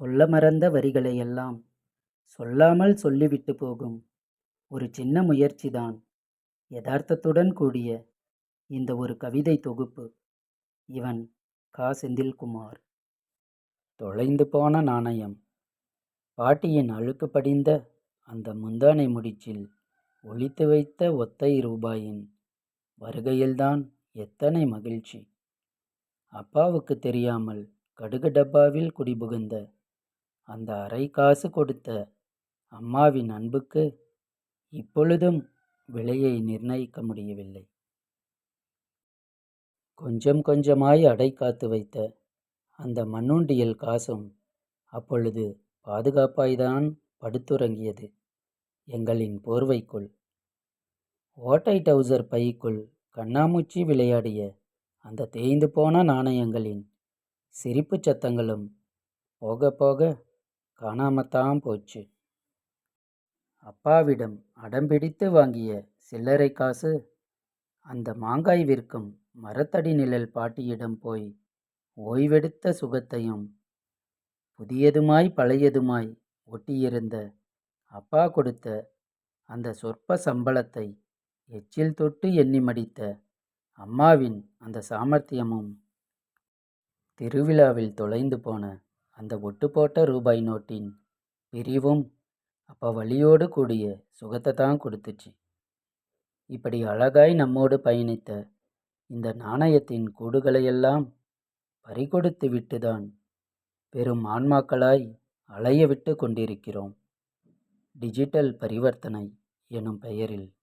சொல்ல மறந்த வரிகளையெல்லாம் சொல்லாமல் சொல்லிவிட்டு போகும் ஒரு சின்ன முயற்சிதான். யதார்த்தத்துடன் கூடிய இந்த ஒரு கவிதை தொகுப்பு. இவன் கா. செந்தில்குமார். தொலைந்து போன நாணயம். பாட்டியின் அழுக்கு படிந்த அந்த முந்தானை முடிச்சில் ஒழித்து வைத்த ஒத்தை ரூபாயின் வருகையில்தான் எத்தனை மகிழ்ச்சி. அப்பாவுக்கு தெரியாமல் கடுகு டப்பாவில் குடிபுகுந்த அந்த அரை காசு கொடுத்த அம்மாவின் அன்புக்கு இப்பொழுதும் விலையை நிர்ணயிக்க முடியவில்லை. கொஞ்சம் கொஞ்சமாய் அடை காத்து வைத்த அந்த மண்ணுண்டியல் காசும் அப்பொழுது பாதுகாப்பாய்தான் படுத்துறங்கியது எங்களின் போர்வைக்குள். ஓட்டை டவுசர் பைக்குள் கண்ணாமூச்சி விளையாடிய அந்த தேய்ந்து போன நாணயங்களின் சிரிப்புச் சத்தங்களும் போக போக காணாமத்தான் போச்சு. அப்பாவிடம் அடம்பிடித்து வாங்கிய சில்லறை காசு அந்த மாங்காய் விற்கும் மரத்தடி நிழல் பாட்டியிடம் போய் ஓய்வெடுத்த சுகத்தையும் புதியதுமாய் பழையதுமாய் ஒட்டியிருந்த அப்பா கொடுத்த அந்த சொற்ப சம்பளத்தை எச்சில் தொட்டு எண்ணி மடித்த அம்மாவின் அந்த சாமர்த்தியமும் திருவிழாவில் தொலைந்து போன அந்த ஒட்டு போட்ட ரூபாய் நோட்டின் பிரிவும் அப்போ வழியோடு கூடிய சுகத்தை தான் கொடுத்துச்சு. இப்படி அழகாய் நம்மோடு பயணித்த இந்த நாணயத்தின் கூடுகளையெல்லாம் பறிகொடுத்து விட்டுதான் பெரும் ஆன்மாக்களாய் அலைய விட்டு கொண்டிருக்கிறோம். டிஜிட்டல் பரிவர்த்தனை எனும் பெயரில்.